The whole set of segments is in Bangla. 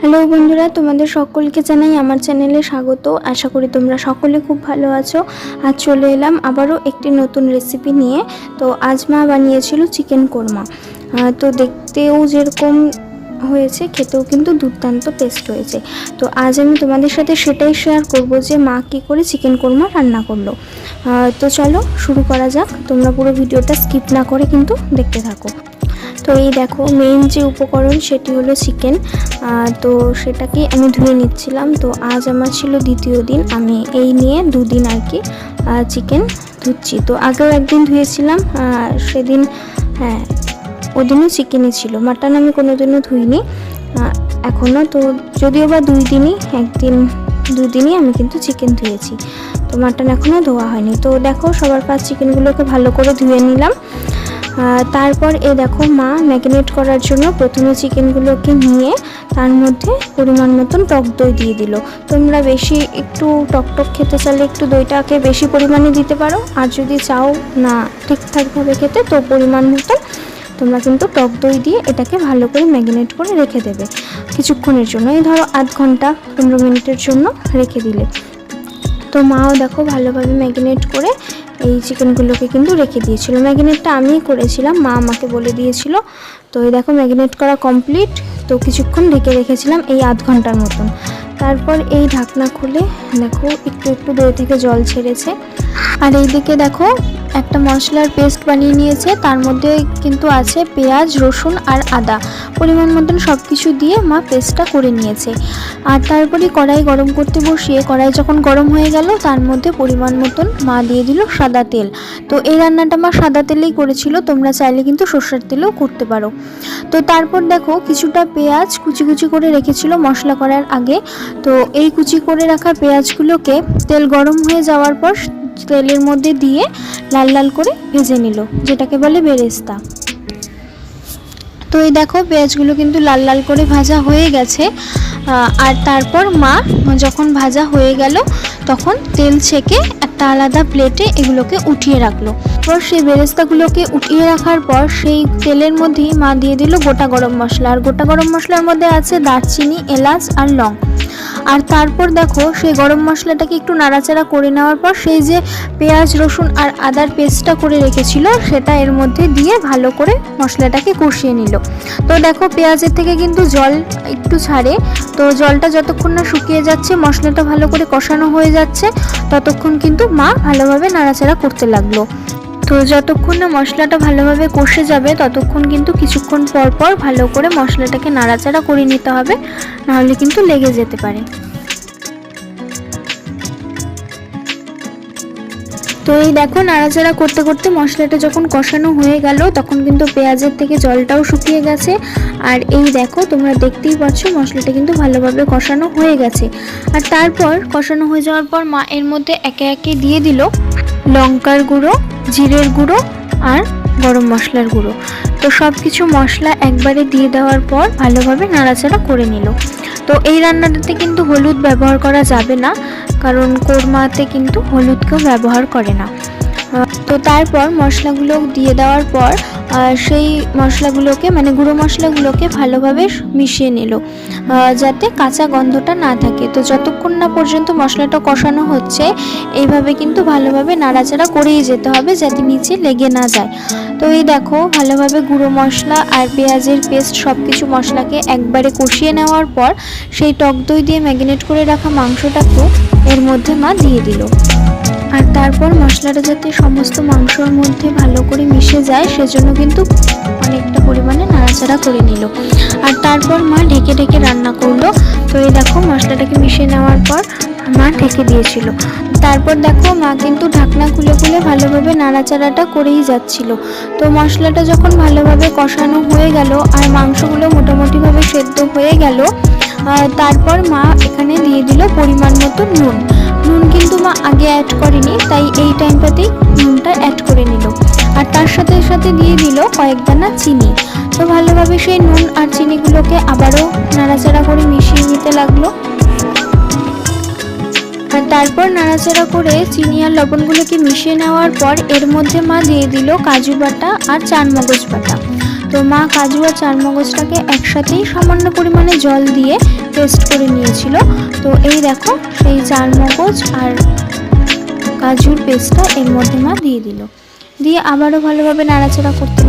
হ্যালো বন্ধুরা, তোমাদের সকলকে জানাই আমার চ্যানেলে স্বাগত। আশা করি তোমরা সকলে খুব ভালো আছো। আজ চলে এলাম আবারও একটি নতুন রেসিপি নিয়ে। তো আজ মা বানিয়েছিল চিকেন কোরমা তো দেখতেও যেরকম হয়েছে, খেতেও কিন্তু দুর্দান্ত টেস্ট হয়েছে। তো আজ আমি তোমাদের সাথে সেটাই শেয়ার করব যে মা কী করে চিকেন কোরমা রান্না করল। তো চলো শুরু করা যাক। তোমরা পুরো ভিডিওটা স্কিপ না করে কিন্তু দেখতে থাকো। তো এই দেখো মেইন যে উপকরণ সেটি হলো চিকেন তো সেটাকে আমি ধুয়ে নিচ্ছিলাম। তো আজ আমার ছিল দ্বিতীয় দিন। আমি এই নিয়ে দুদিন আর কি চিকেন ধুচ্ছি। তো আগেও একদিন ধুয়েছিলাম সেদিন হ্যাঁ ওদিনও চিকেনই ছিল। মাটন আমি কোনোদিনও ধুইনি এখনও তো যদিও বা দুই দিনই, একদিন, দুদিনই আমি কিন্তু চিকেন ধুয়েছি। তো মাটন এখনও ধোয়া হয়নি। তো দেখো, সবার পাঁচ চিকেনগুলোকে ভালো করে ধুয়ে নিলাম। তারপর এ দেখো মা ম্যারিনেট করার জন্য প্রথমে চিকেনগুলোকে নিয়ে তার মধ্যে পরিমাণ মতন টক দই দিয়ে দিল। তোমরা বেশি একটু টক টক খেতে চাইলে একটু দইটাকে বেশি পরিমাণে দিতে পারো। আর যদি চাও না ঠিকঠাকভাবে খেতে, তো পরিমাণ মতন তোমরা কিন্তু টক দই দিয়ে এটাকে ভালো করে ম্যারিনেট করে রেখে দেবে। কিছুক্ষণের জন্য, এই ধরো আধ ঘণ্টা, পনেরো মিনিটের জন্য রেখে দিলে। তো মাও দেখো ভালোভাবে ম্যারিনেট করে এই চিকেনগুলোকে কিন্তু রেখে দিয়েছিল। ম্যাগিনেটটা আমিই করেছিলাম, মা আমাকে বলে দিয়েছিল। তো এই দেখো, ম্যাগিনেট করা কমপ্লিট তো কিছুক্ষণ ঢেকে রেখেছিলাম এই আধ ঘণ্টার মতন। তারপর এই ঢাকনা খুলে, দেখো, একটু একটু দই থেকে জল ছেড়েছে। আর এইদিকে দেখো একটা মশলার পেস্ট বানিয়ে নিয়েছে, তার মধ্যে কিন্তু আছে পেঁয়াজ, রসুন আর আদা। পরিমাণ মতন সব কিছু দিয়ে মা পেস্টটা করে নিয়েছে। আর তারপরে কড়াই গরম করতে বসিয়ে, কড়াই যখন গরম হয়ে গেল, তার মধ্যে পরিমাণ মতন মা দিয়ে দিল সাদা তেল। তো এই রান্নাটা মা সাদা তেলেই করেছিল, তোমরা চাইলে কিন্তু সর্ষের তেলেও করতে পারো। তো তারপর দেখো, কিছুটা পেঁয়াজ কুচি কুচি করে রেখেছিল মশলা করার আগে। তো এই কুচি করে রাখা পেঁয়াজগুলোকে তেল গরম হয়ে যাওয়ার পর তেলের মধ্যে দিয়ে লাল লাল করে ভেজে নিল, যেটাকে বলে বেরেস্তা। তো এই দেখো, পেঁয়াজগুলো কিন্তু লাল লাল করে ভাজা হয়ে গেছে। আর তারপর মা যখন ভাজা হয়ে গেল, তখন তেল ছেঁকে একটা আলাদা প্লেটে এগুলোকে উঠিয়ে রাখল। পর সেই বেরেস্তাগুলোকে উঠিয়ে রাখার পর সেই তেলের মধ্যেই মা দিয়ে দিল গোটা গরম মশলা। আর গোটা গরম মশলার মধ্যে আছে দারচিনি, এলাচ আর লং। আর তারপর দেখো সেই গরম মশলাটাকে একটু নাড়াচাড়া করে নেওয়ার পর সেই যে পেঁয়াজ, রসুন আর আদার পেস্টটা করে রেখেছিল, সেটা এর মধ্যে দিয়ে ভালো করে মশলাটাকে কষিয়ে নিল। তো দেখো পেঁয়াজের থেকে কিন্তু জল একটু ছাড়ে, তো জলটা যতক্ষণ না শুকিয়ে যাচ্ছে, মশলাটা ভালো করে কষানো হয়ে যাচ্ছে, ততক্ষণ কিন্তু মা ভালোভাবে নাড়াচাড়া করতে লাগল। তো যতক্ষণ না মশলাটা ভালোভাবে কষে যাবে, ততক্ষণ কিন্তু কিছুক্ষণ পর পর ভালো করে মশলাটাকে নাড়াচাড়া করে নিতে হবে, নাহলে কিন্তু লেগে যেতে পারে। তো এই দেখো নাড়াচাড়া করতে করতে মশলাটা যখন কষানো হয়ে গেল, তখন কিন্তু পেঁয়াজের থেকে জলটাও শুকিয়ে গেছে। আর এই দেখো তোমরা দেখতেই পাচ্ছ মশলাটা কিন্তু ভালোভাবে কষানো হয়ে গেছে। আর তারপর কষানো হয়ে যাওয়ার পর মা এর মধ্যে একে একে দিয়ে দিল লঙ্কার গুঁড়ো জিরের গুঁড়ো আর গরম মশলার গুঁড়ো। তো সব কিছু মশলা একবারে দিয়ে দেওয়ার পর ভালোভাবে নাড়াচাড়া করে নিল। তো এই রান্নাটাতে কিন্তু হলুদ ব্যবহার করা যাবে না, কারণ কোরমাতে কিন্তু হলুদকেও ব্যবহার করে না। তো তারপর মশলাগুলো দিয়ে দেওয়ার পর সেই মশলাগুলোকে মানে গুঁড়ো মশলাগুলোকে ভালোভাবে মিশিয়ে নিল যাতে কাঁচা গন্ধটা না থাকে। তো যতক্ষণ না পর্যন্ত মশলাটা কষানো হচ্ছে, এইভাবে কিন্তু ভালোভাবে নাড়াচাড়া করেই যেতে হবে যাতে নিচে লেগে না যায়। তো এই দেখো, ভালোভাবে গুঁড়ো মশলা আর পেঁয়াজের পেস্ট সব কিছু মশলাকে একবারে কষিয়ে নেওয়ার পর, সেই টক দই দিয়ে ম্যারিনেট করে রাখা মাংসটাকে এর মধ্যে মা দিয়ে দিল। আর তারপর মশলাটা যাতে সমস্ত মাংসর মধ্যে ভালো করে মিশে যায়, সেজন্য কিন্তু অনেকটা পরিমাণে নাড়াচাড়া করে নিল। আর তারপর মা ঢেকে ঢেকে রান্না করল। তো এই দেখো মশলাটাকে মিশিয়ে নেওয়ার পর মা ঢেকে দিয়েছিল। তারপর দেখো মা কিন্তু ঢাকনা খুলে খুলে ভালোভাবে নাড়াচাড়াটা করেই যাচ্ছিল। তো মশলাটা যখন ভালোভাবে কষানো হয়ে গেল আর মাংসগুলো মোটামুটিভাবে সেদ্ধ হয়ে গেল তারপর মা এখানে দিয়ে দিল পরিমাণ মতো নুন। নুন কিন্তু মা আগে অ্যাড করেনি, তাই এই টাইমটাতেই নুনটা অ্যাড করে নিল। আর তার সাথে সাথে দিয়ে দিল কয়েক দানা চিনি। তো ভালোভাবে সেই নুন আর চিনিগুলোকে আবারও নাড়াচাড়া করে মিশিয়ে নিতে লাগল। আর তারপর নাড়াচাড়া করে চিনি আর লবণগুলোকে মিশিয়ে নেওয়ার পর এর মধ্যে মা দিয়ে দিল কাজু বাটা আর চার মগজ বাটা। তো মা কাজু আর চার মগজটাকে একসাথেই সামান্য পরিমাণে জল দিয়ে পেস্ট করে নিয়েছিল। তো এই দেখো সেই চারমগজ আর কাজুর পেস্টটা এর মধ্যে মা দিয়ে দিল। দিয়ে আবারও ভালোভাবে নাড়াচাড়া করতে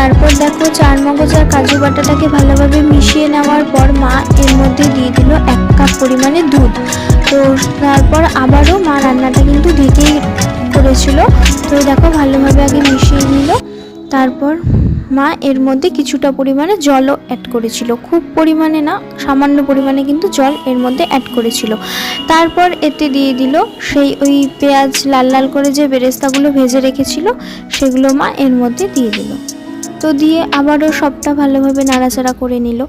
তারপর দেখো চার মগজ আর কাজু বাটাটাকে ভালোভাবে মিশিয়ে নেওয়ার পর মা এর মধ্যে দিয়ে দিল এক কাপ পরিমাণে দুধ। তো তারপর আবারও মা রান্নাটা কিন্তু ঢেকেই করেছিল। তো দেখো ভালোভাবে আগে মিশিয়ে নিল। তারপর মা এর মধ্যে কিছুটা পরিমাণে জলও অ্যাড করেছিল। খুব পরিমাণে না, সামান্য পরিমাণে কিন্তু জল এর মধ্যে অ্যাড করেছিল। তারপর এতে দিয়ে দিল সেই ওই পেঁয়াজ লাল লাল করে যে বেরেস্তাগুলো ভেজে রেখেছিল, সেগুলো মা এর মধ্যে দিয়ে দিল। তো দিয়ে আবারও সবটা ভালোভাবে নাড়াচাড়া করে নিল।